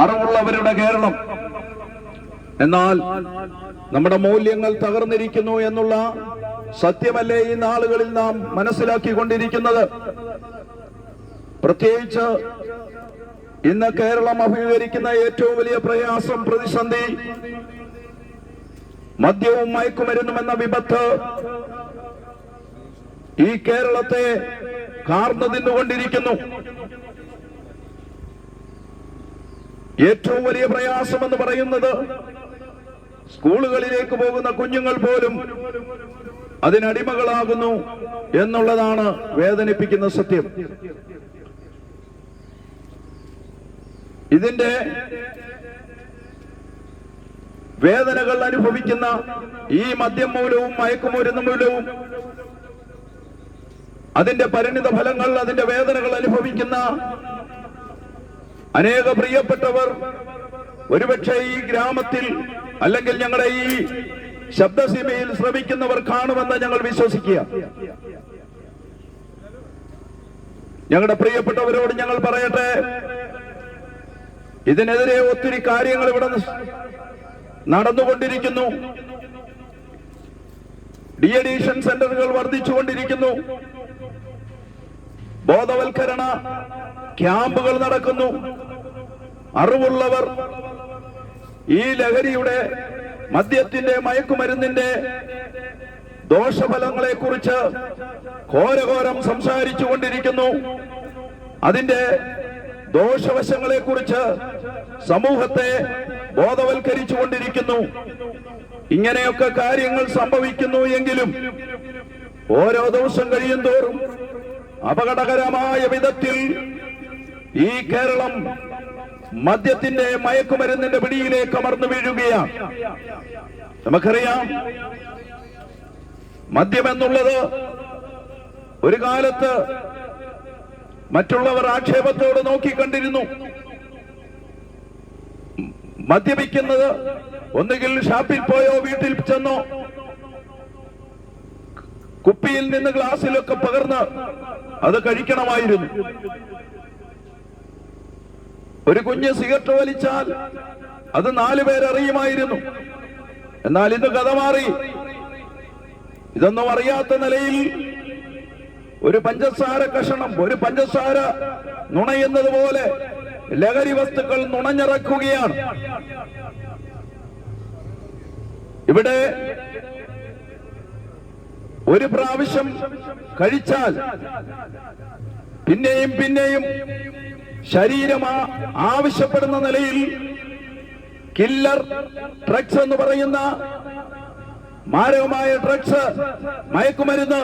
അറിവുള്ളവരുടെ കേരളം. എന്നാൽ നമ്മുടെ മൂല്യങ്ങൾ തകർന്നിരിക്കുന്നു എന്നുള്ള സത്യമല്ലേ ഈ നാളുകളിൽ നാം മനസ്സിലാക്കിക്കൊണ്ടിരിക്കുന്നത്? പ്രത്യേകിച്ച് ഇന്ന് കേരളം അഭിമുഖീകരിക്കുന്ന ഏറ്റവും വലിയ പ്രയാസം പ്രതിസന്ധി മദ്യവും മയക്കുമരുന്നും എന്ന വിപത്ത് ഈ കേരളത്തെ കാർന്നു തിന്നുകൊണ്ടിരിക്കുന്നു ഏറ്റവും വലിയ പ്രയാസം എന്ന് പറയുന്നത് സ്കൂളുകളിലേക്ക് പോകുന്ന കുഞ്ഞുങ്ങൾ പോലും അതിനടിമകളാകുന്നു എന്നുള്ളതാണ് വേദനിപ്പിക്കുന്ന സത്യം. ഇതിന്റെ വേദനകൾ അനുഭവിക്കുന്ന ഈ മദ്യം മൂലവും മയക്കുമരുന്ന് മൂലവും അതിന്റെ പരിണിത ഫലങ്ങൾ അതിന്റെ വേദനകൾ അനുഭവിക്കുന്ന അനേക പ്രിയപ്പെട്ടവർ ഒരുപക്ഷെ ഈ ഗ്രാമത്തിൽ അല്ലെങ്കിൽ ഞങ്ങളുടെ ഈ ശബ്ദസീമയിൽ ശ്രമിക്കുന്നവർ കാണുമെന്ന് ഞങ്ങൾ വിശ്വസിക്കുക. ഞങ്ങളുടെ പ്രിയപ്പെട്ടവരോട് ഞങ്ങൾ പറയട്ടെ ഇതിനെതിരെ ഒത്തിരി കാര്യങ്ങൾ ഇവിടെ നടന്നുകൊണ്ടിരിക്കുന്നു. ഡി അഡീഷൻ സെന്ററുകൾ വർദ്ധിച്ചുകൊണ്ടിരിക്കുന്നു. ബോധവൽക്കരണ ക്യാമ്പുകൾ നടക്കുന്നു. അറിവുള്ളവർ ഈ ലഹരിയുടെ മദ്യത്തിന്റെ മയക്കുമരുന്നിന്റെ ദോഷഫലങ്ങളെ കുറിച്ച് ഘോരഘോരം സംസാരിച്ചു കൊണ്ടിരിക്കുന്നു അതിന്റെ ദോഷവശങ്ങളെ കുറിച്ച് സമൂഹത്തെ ബോധവൽക്കരിച്ചു കൊണ്ടിരിക്കുന്നു ഇങ്ങനെയൊക്കെ കാര്യങ്ങൾ സംഭവിക്കുന്നു എങ്കിലും ഓരോ ദിവസം കഴിയും തോറും അപകടകരമായ വിധത്തിൽ ഈ കേരളം മദ്യത്തിന്റെ മയക്കുമരുന്നിന്റെ പിടിയിലേക്ക് അമർന്നു വീഴുകയാണ്. നമുക്കറിയാം മദ്യമെന്നുള്ളത് ഒരു കാലത്ത് മറ്റുള്ളവർ ആക്ഷേപത്തോട് നോക്കിക്കണ്ടിരുന്നു. മദ്യപിക്കുന്നത് ഒന്നുകിൽ ഷാപ്പിൽ പോയോ വീട്ടിൽ ചെന്നോ കുപ്പിയിൽ നിന്ന് ഗ്ലാസ്സിലൊക്കെ പകർന്ന് അത് കഴിക്കണമായിരുന്നു. ഒരു കുഞ്ഞ് സിഗരറ്റ് വലിച്ചാൽ അത് നാലു പേരറിയുമായിരുന്നു എന്നാൽ ഇന്ന് കഥ മാറി. ഇതൊന്നും അറിയാത്ത നിലയിൽ ഒരു പഞ്ചസാര കഷണം ഒരു പഞ്ചസാര നുണയുന്നത് പോലെ ലഹരി വസ്തുക്കൾ നുണഞ്ഞിറക്കുകയാണ്. ഇവിടെ ഒരു പ്രാവശ്യം കഴിച്ചാൽ പിന്നെയും പിന്നെയും ശരീരം ആവശ്യപ്പെടുന്ന നിലയിൽ കില്ലർ ഡ്രഗ്സ് എന്ന് പറയുന്ന മാരകമായ ഡ്രഗ്സ് മയക്കുമരുന്ന്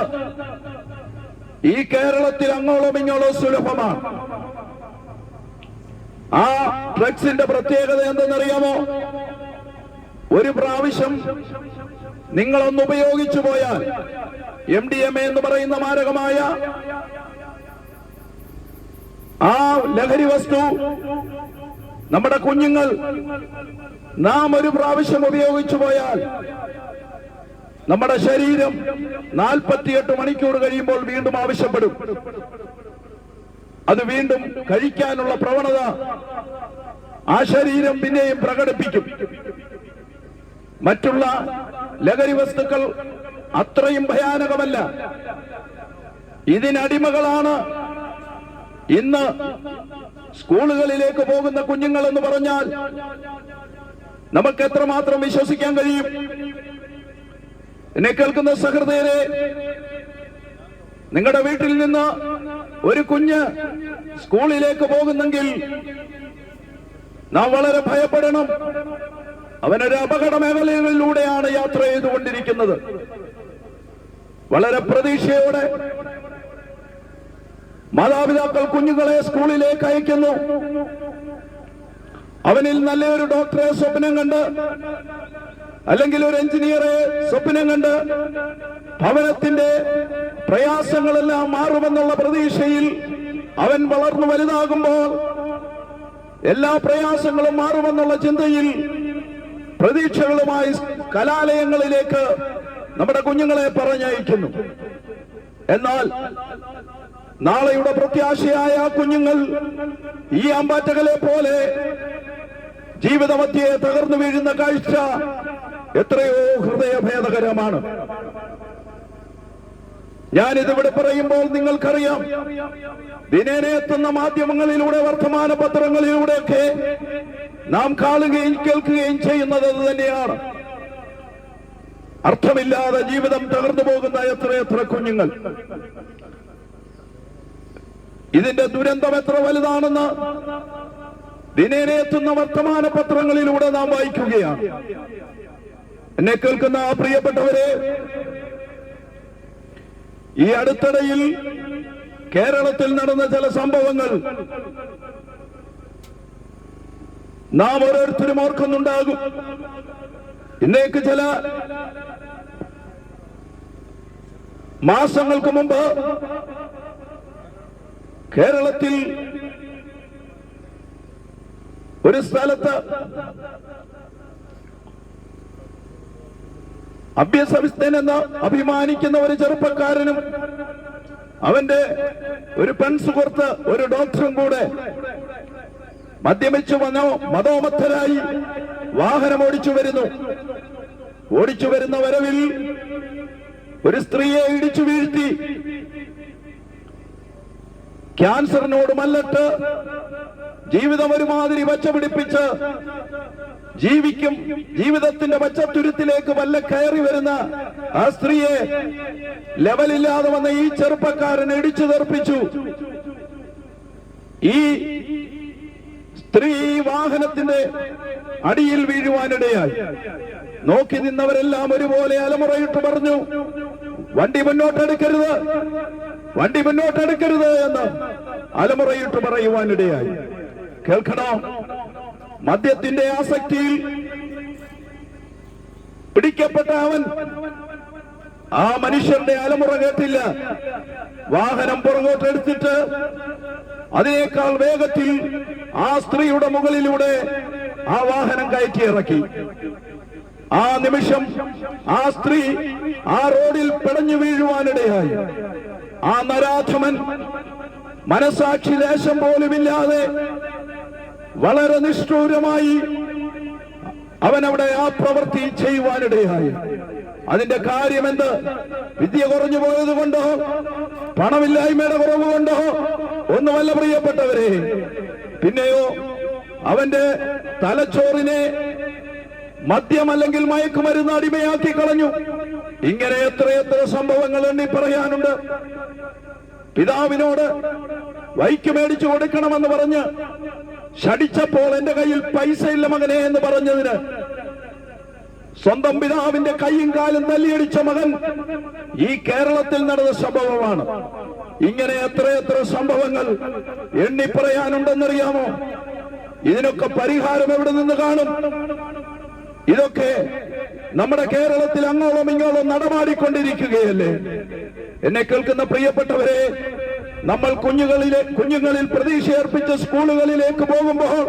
ഈ കേരളത്തിൽ അങ്ങോളം ഇങ്ങോളം സുലഭമാണ്. ആ ഡ്രഗ്സിന്റെ പ്രത്യേകത എന്തെന്നറിയാമോ? ഒരു പ്രാവശ്യം നിങ്ങളൊന്ന് ഉപയോഗിച്ചു പോയാൽ എം ഡി എം എ എന്ന് പറയുന്ന മാരകമായ ആ ലഹരി വസ്തു നമ്മുടെ കുഞ്ഞുങ്ങൾ നാം ഒരു പ്രാവശ്യം ഉപയോഗിച്ചു പോയാൽ നമ്മുടെ ശരീരം നാൽപ്പത്തിയെട്ട് മണിക്കൂർ കഴിയുമ്പോൾ വീണ്ടും ആവശ്യപ്പെടും. അത് വീണ്ടും കഴിക്കാനുള്ള പ്രവണത ആ ശരീരം പിന്നെയും പ്രകടിപ്പിക്കും. മറ്റുള്ള ലഹരി വസ്തുക്കൾ അത്രയും ഭയാനകമല്ല. ഇതിനടിമകളാണ് ഇന്ന് സ്കൂളുകളിലേക്ക് പോകുന്ന കുഞ്ഞുങ്ങൾ എന്ന് പറഞ്ഞാൽ നമുക്ക് എത്രമാത്രം വിശ്വസിക്കാൻ കഴിയും? എന്നെ കേൾക്കുന്ന സഹൃദയരെ നിങ്ങളുടെ വീട്ടിൽ നിന്ന് ഒരു കുഞ്ഞ് സ്കൂളിലേക്ക് പോകുന്നെങ്കിൽ നാം വളരെ ഭയപ്പെടണം. അവനൊരു അപകട മേഖലകളിലൂടെയാണ് യാത്ര ചെയ്തുകൊണ്ടിരിക്കുന്നത്. വളരെ പ്രതീക്ഷയോടെ മാതാപിതാക്കൾ കുഞ്ഞുങ്ങളെ സ്കൂളിലേക്ക് അയക്കുന്നു. അവനിൽ നല്ലൊരു ഡോക്ടറെ സ്വപ്നം കണ്ട് അല്ലെങ്കിൽ ഒരു എഞ്ചിനീയറെ സ്വപ്നം കണ്ട് ഭവനത്തിന്റെ പ്രയാസങ്ങളെല്ലാം മാറുമെന്നുള്ള പ്രതീക്ഷയിൽ അവൻ വളർന്നു വലുതാകുമ്പോൾ എല്ലാ പ്രയാസങ്ങളും മാറുമെന്നുള്ള ചിന്തയിൽ പ്രതീക്ഷകളുമായി കലാലയങ്ങളിലേക്ക് നമ്മുടെ കുഞ്ഞുങ്ങളെ പറഞ്ഞയക്കുന്നു. എന്നാൽ നാളെയുടെ പ്രത്യാശയായ കുഞ്ഞുങ്ങൾ ഈ അമ്പാറ്റകളെ പോലെ ജീവിതമധ്യയെ തകർന്നു വീഴുന്ന കാഴ്ച എത്രയോ ഹൃദയഭേദകരമാണ്. ഞാനിതിവിടെ പറയുമ്പോൾ നിങ്ങൾക്കറിയാം. ദിനേനെ എത്തുന്ന മാധ്യമങ്ങളിലൂടെ വർത്തമാന പത്രങ്ങളിലൂടെയൊക്കെ നാം കാണുകയും കേൾക്കുകയും ചെയ്യുന്നത് തന്നെയാണ്. അർത്ഥമില്ലാതെ ജീവിതം തകർന്നു പോകുന്ന എത്ര എത്ര കുഞ്ഞുങ്ങൾ. ഇതിന്റെ ദുരന്തം എത്ര വലുതാണെന്ന് ദിനേനെ എത്തുന്ന വർത്തമാന പത്രങ്ങളിലൂടെ നാം വായിക്കുകയാണ്. എന്നെ കേൾക്കുന്ന ആ പ്രിയപ്പെട്ടവരെ ഈ അടുത്തിടയിൽ കേരളത്തിൽ നടന്ന ചില സംഭവങ്ങൾ നാം ഓരോരുത്തരും ഓർക്കുന്നുണ്ടാകും. ഇന്നേക്ക് ചില മാസങ്ങൾക്ക് മുമ്പ് കേരളത്തിൽ ഒരു സ്ഥലത്ത് അഭ്യസവിസ്ഥൻ എന്ന് അഭിമാനിക്കുന്ന ഒരു ചെറുപ്പക്കാരനും അവന്റെ ഒരു പെൺസുഹൃത്ത് ഒരു ഡോക്ടറും കൂടെ മദ്യപിച്ചു വന്നോ മതോമത്തരായി വാഹനം ഓടിച്ചു വരുന്നു. ഓടിച്ചു വരുന്ന വരവിൽ ഒരു സ്ത്രീയെ ഇടിച്ചു വീഴ്ത്തി ക്യാൻസറിനോട് മല്ലട്ട് ജീവിതം ഒരുമാതിരി വച്ച പിടിപ്പിച്ച് ജീവിക്കും ജീവിതത്തിന്റെ പച്ചത്തുരുത്തിലേക്ക് വല്ല കയറി വരുന്ന ആ സ്ത്രീയെ ലെവലില്ലാതെ വന്ന ഈ ചെറുപ്പക്കാരൻ ഇടിച്ചു തെറിപ്പിച്ചു. ഈ സ്ത്രീ വാഹനത്തിന്റെ അടിയിൽ വീഴുവാനിടയായി. നോക്കി നിന്നവരെല്ലാം ഒരുപോലെ അലമുറയിട്ട് പറഞ്ഞു വണ്ടി മുന്നോട്ടെടുക്കരുത്. വണ്ടി മുന്നോട്ട് മുന്നോട്ടെടുക്കരുത് എന്ന് അലമുറയിട്ട് പറയുവാനിടയായി. കേൾക്കണോ? മദ്യത്തിന്റെ ആസക്തിയിൽ പിടിക്കപ്പെട്ട അവൻ ആ മനുഷ്യന്റെ അലമുറ കേട്ടില്ല. വാഹനം പുറകോട്ടെടുത്തിട്ട് അതിനേക്കാൾ വേഗത്തിൽ ആ സ്ത്രീയുടെ മുകളിലൂടെ ആ വാഹനം കയറ്റി ഇറക്കി ആ നിമിഷം ആ സ്ത്രീ ആ റോഡിൽ പിടഞ്ഞു വീഴുവാനിടയായി. ആ നരാധമൻ മനസാക്ഷി ലേശം പോലുമില്ലാതെ വളരെ നിഷ്ഠൂരമായി അവൻ അവിടെ ആ പ്രവൃത്തി ചെയ്യുവാനിടയായി. അതിന്റെ കാര്യമെന്ത്? വിദ്യ കുറഞ്ഞു പോയത് കൊണ്ടോ? പണമില്ലായ്മയുടെ കുറവ് കൊണ്ടോ? ഒന്നുമല്ല പ്രിയപ്പെട്ടവരെ. പിന്നെയോ അവന്റെ തലച്ചോറിനെ മദ്യം അല്ലെങ്കിൽ മയക്കുമരുന്ന് അടിമയാക്കി കളഞ്ഞു. ഇങ്ങനെ എത്രയെത്ര സംഭവങ്ങൾ എണ്ണി പറയാനുണ്ട്. പിതാവിനോട് വൈക്ക് മേടിച്ചു കൊടുക്കണമെന്ന് പറഞ്ഞ് ഷടിച്ചപ്പോൾ എന്റെ കയ്യിൽ പൈസ ഇല്ല മകനെ എന്ന് പറഞ്ഞതിന് സ്വന്തം പിതാവിന്റെ കൈയും കാലും തല്ലിയടിച്ച മകൻ ഈ കേരളത്തിൽ നടന്ന സംഭവമാണ്. ഇങ്ങനെ എത്രയെത്ര സംഭവങ്ങൾ എണ്ണി പറയാനുണ്ടെന്നറിയാമോ? ഇതിനൊക്കെ പരിഹാരം എവിടെ നിന്ന് കാണും? ഇതൊക്കെ നമ്മുടെ കേരളത്തിൽ അങ്ങോളം ഇങ്ങോളം നടമാടിക്കൊണ്ടിരിക്കുകയല്ലേ? എന്നെ കേൾക്കുന്ന പ്രിയപ്പെട്ടവരെ നമ്മൾ കുഞ്ഞുങ്ങളിലെ കുഞ്ഞുങ്ങളിൽ പ്രതീക്ഷ അർപ്പിച്ച സ്കൂളുകളിലേക്ക് പോകുമ്പോൾ